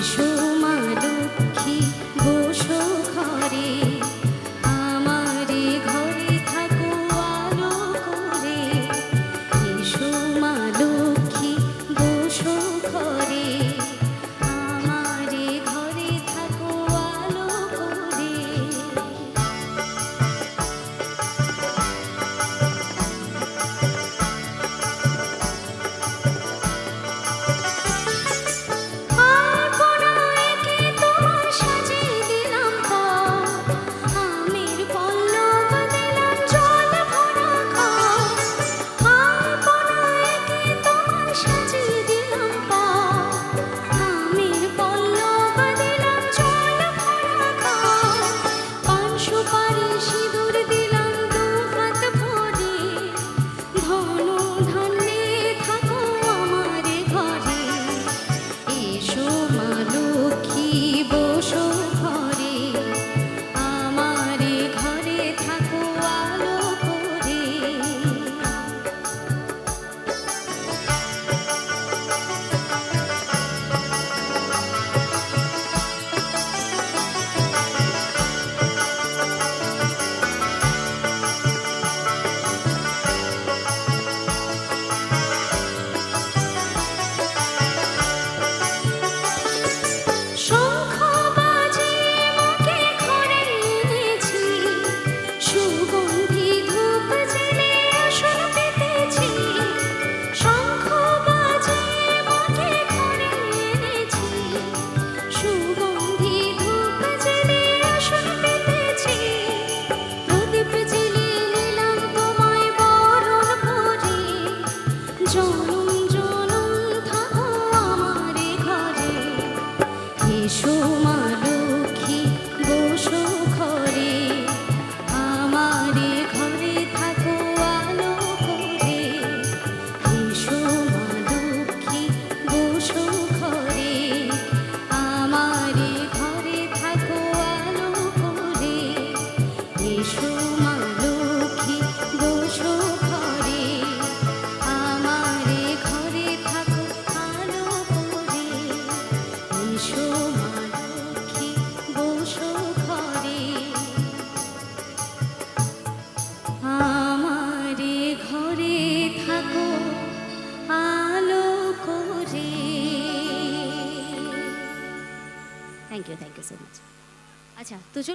এসো believe. জনম জনম থাকো আমার ঘরে। এসো thank you thank you so much আচ্ছা তো চল